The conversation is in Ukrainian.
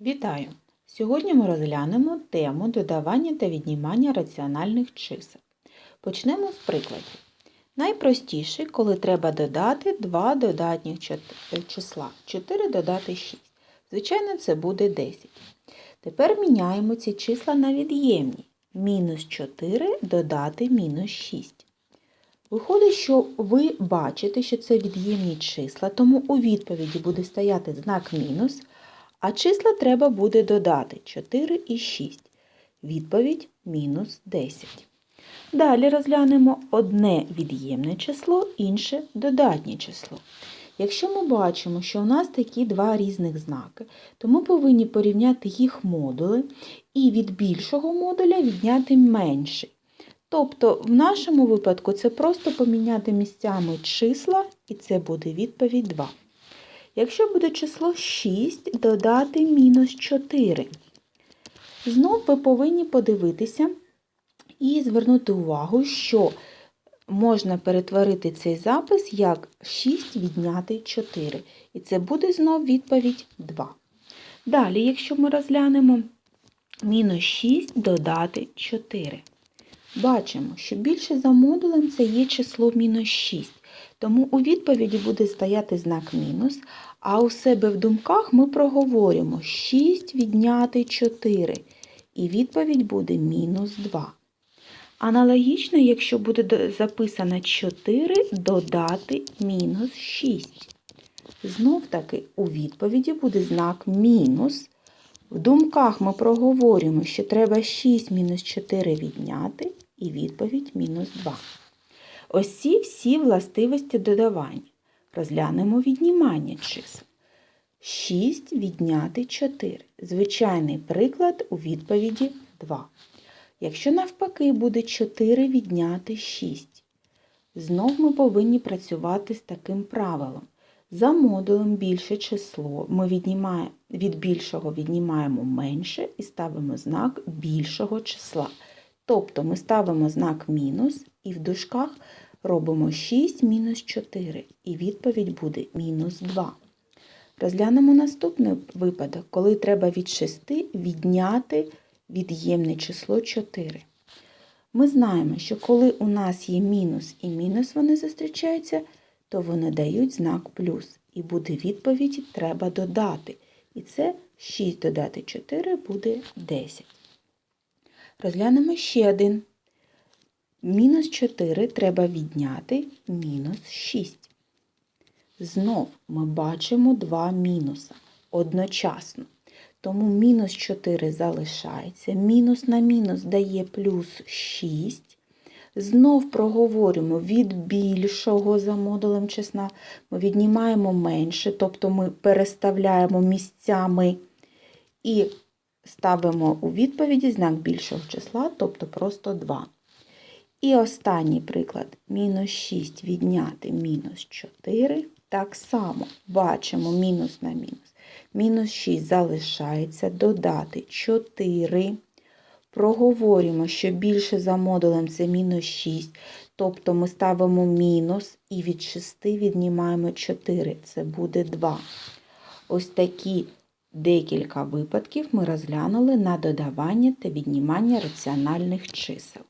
Вітаю! Сьогодні ми розглянемо тему додавання та віднімання раціональних чисел. Почнемо з прикладів. Найпростіший, коли треба додати два додатніх е, числа. 4 додати 6. Звичайно, це буде 10. Тепер міняємо ці числа на від'ємні. Мінус 4 додати мінус 6. Виходить, що ви бачите, що це від'ємні числа, тому у відповіді буде стояти знак мінус, а числа треба буде додати 4 і 6. Відповідь мінус 10. Далі розглянемо одне від'ємне число, інше додатнє число. Якщо ми бачимо, що у нас такі два різних знаки, то ми повинні порівняти їх модули і від більшого модуля відняти менший. Тобто, в нашому випадку це просто поміняти місцями числа, і це буде відповідь 2. Якщо буде число 6, додати мінус 4. Знов ви повинні подивитися і звернути увагу, що можна перетворити цей запис як 6 відняти 4. І це буде знов відповідь 2. Далі, якщо ми розглянемо мінус 6 додати 4. Бачимо, що більше за модулем це є число мінус 6. Тому у відповіді буде стояти знак мінус, а у себе в думках ми проговоримо 6 відняти 4. І відповідь буде мінус 2. Аналогічно, якщо буде записано 4 додати мінус 6. Знов таки у відповіді буде знак мінус. В думках ми проговорюємо, що треба 6 мінус 4 відняти, і відповідь мінус 2. Ось ці всі властивості додавання. Розглянемо віднімання чисел. 6 відняти 4. Звичайний приклад у відповіді 2. Якщо навпаки буде 4 відняти 6. Знов ми повинні працювати з таким правилом. За модулем більше число ми віднімаємо, від більшого віднімаємо менше і ставимо знак більшого числа. Тобто ми ставимо знак мінус і в дужках робимо 6 мінус 4, і відповідь буде мінус 2. Розглянемо наступний випадок, коли треба від 6 відняти від'ємне число 4. Ми знаємо, що коли у нас є мінус і мінус вони зустрічаються, то вони дають знак плюс. І буде відповідь треба додати. І це 6 додати 4 буде 10. Розглянемо ще один. Мінус 4 треба відняти мінус 6. Знов ми бачимо два мінуса одночасно. Тому мінус 4 залишається. Мінус на мінус дає плюс 6. Знов проговорюємо від більшого за модулем числа. Ми віднімаємо менше, тобто ми переставляємо місцями і ставимо у відповіді знак більшого числа, тобто просто 2. І останній приклад. Мінус 6 відняти мінус 4. Так само бачимо мінус на мінус. Мінус 6 залишається, додати 4. Проговорюємо, що більше за модулем це мінус 6. Тобто ми ставимо мінус і від 6 віднімаємо 4. Це буде 2. Ось такі декілька випадків ми розглянули на додавання та віднімання раціональних чисел.